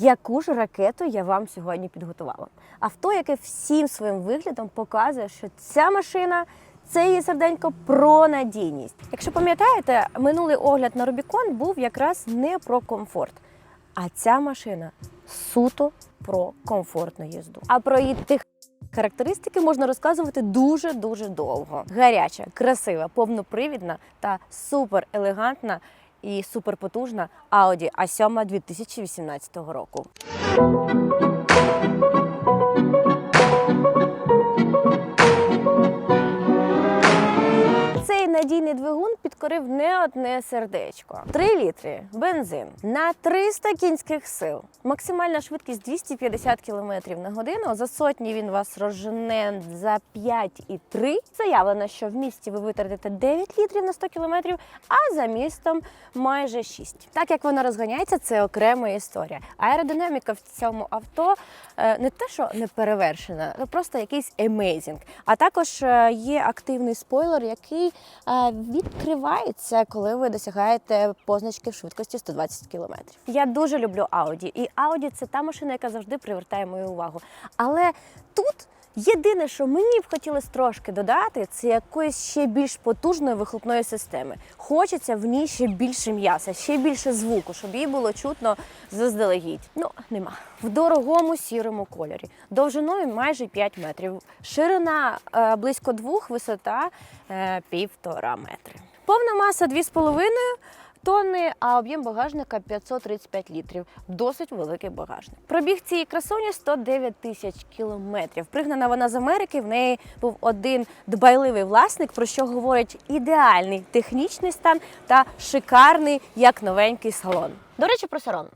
Яку ж ракету я вам сьогодні підготувала? Авто, яке всім своїм виглядом показує, що ця машина це її серденько про надійність. Якщо пам'ятаєте, минулий огляд на Рубікон був якраз не про комфорт, а ця машина суто про комфортну їзду. А про її тих характеристики можна розказувати дуже дуже довго. Гаряча, красива, повнопривідна та супер елегантна і суперпотужна Audi A7 2018 року. Підкорив не одне сердечко. 3 літри бензин на 300 кінських сил. Максимальна швидкість 250 км на годину. За сотні він вас розжене за 5,3. Заявлено, що в місті ви витратите 9 літрів на 100 км, а за містом майже 6. Так як вона розганяється, це окрема історія. Аеродинаміка в цьому авто е, не те, що не перевершена, просто якийсь емейзінг. А також е, є активний спойлер, який е, відкривається, коли ви досягаєте позначки в швидкості 120 км. Я дуже люблю Audi, і Audi це та машина, яка завжди привертає мою увагу. Але тут. Єдине, що мені б хотілося трошки додати, це якоїсь ще більш потужної вихлопної системи. Хочеться в ній ще більше м'яса, ще більше звуку, щоб її було чутно заздалегідь. Ну, нема. В дорогому сірому кольорі. Довжиною майже 5 метрів. Ширина е, близько двох, висота е, півтора метри. Повна маса 2,5 тонни, а об'єм багажника 535 літрів. Досить великий багажник. Пробіг цієї красуні 109 тисяч кілометрів. Пригнана вона з Америки. В неї був один дбайливий власник, про що говорить ідеальний технічний стан та шикарний, як новенький салон. До речі, про салон.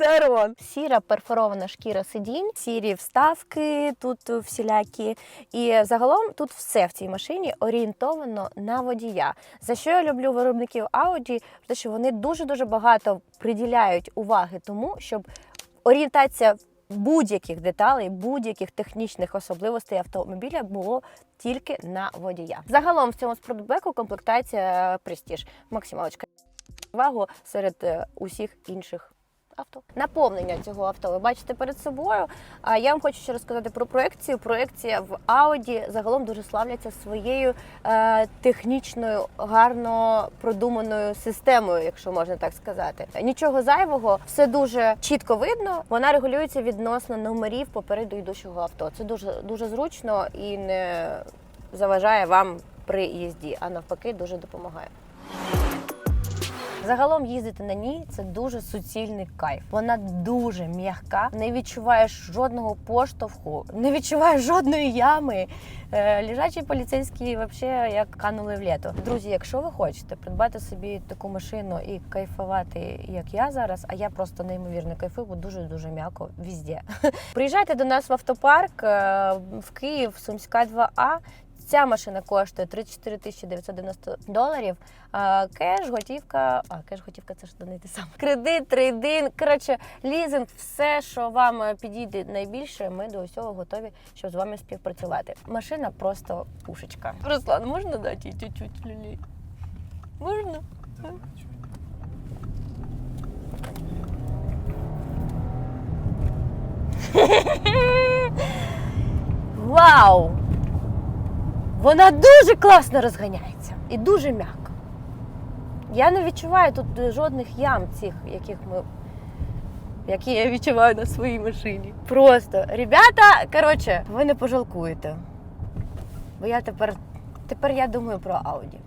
Салон. Сіра перфорована шкіра сидінь, сірі вставки тут всілякі. І загалом тут все в цій машині орієнтовано на водія. За що я люблю виробників Audi, те, що вони дуже-дуже багато приділяють уваги тому, щоб орієнтація будь-яких деталей, будь-яких технічних особливостей автомобіля було тільки на водія. Загалом в цьому спортбеку комплектація Prestige. Максималочка увагу серед е, усіх інших. Авто наповнення цього авто ви бачите перед собою. А я вам хочу ще розказати про проекцію. Проекція в Audi загалом дуже славляться своєю е, технічною, гарно продуманою системою, якщо можна так сказати. Нічого зайвого, все дуже чітко видно. Вона регулюється відносно номерів попереду йдущого авто. Це дуже дуже зручно і не заважає вам при їзді, а навпаки, дуже допомагає. Загалом їздити на ній це дуже суцільний кайф. Вона дуже м'яка, не відчуваєш жодного поштовху, не відчуваєш жодної ями. Е, Лежачі поліцейські взагалі як канули в літо. Друзі, якщо ви хочете придбати собі таку машину і кайфувати, як я зараз, а я просто неймовірно кайфую, бо дуже дуже м'яко везде. Приїжджайте до нас в автопарк е, в Київ, Сумська 2А. Ця машина коштує 34 тисячі 990 доларів. А, кеш, готівка. А кеш, готівка це ж те саме. Кредит, трейдин. Коротше, лізинг, все, що вам е, підійде найбільше, ми до усього готові, щоб з вами співпрацювати. Машина просто пушечка. Руслан, можна дати їй чуть-чуть люлі? Можна? Вау! Вона дуже класно розганяється і дуже м'яко. Я не відчуваю тут жодних ям цих, яких ми. Які я відчуваю на своїй машині. Просто, ребята, коротше, ви не пожалкуєте. Бо я тепер, тепер я думаю про Ауді.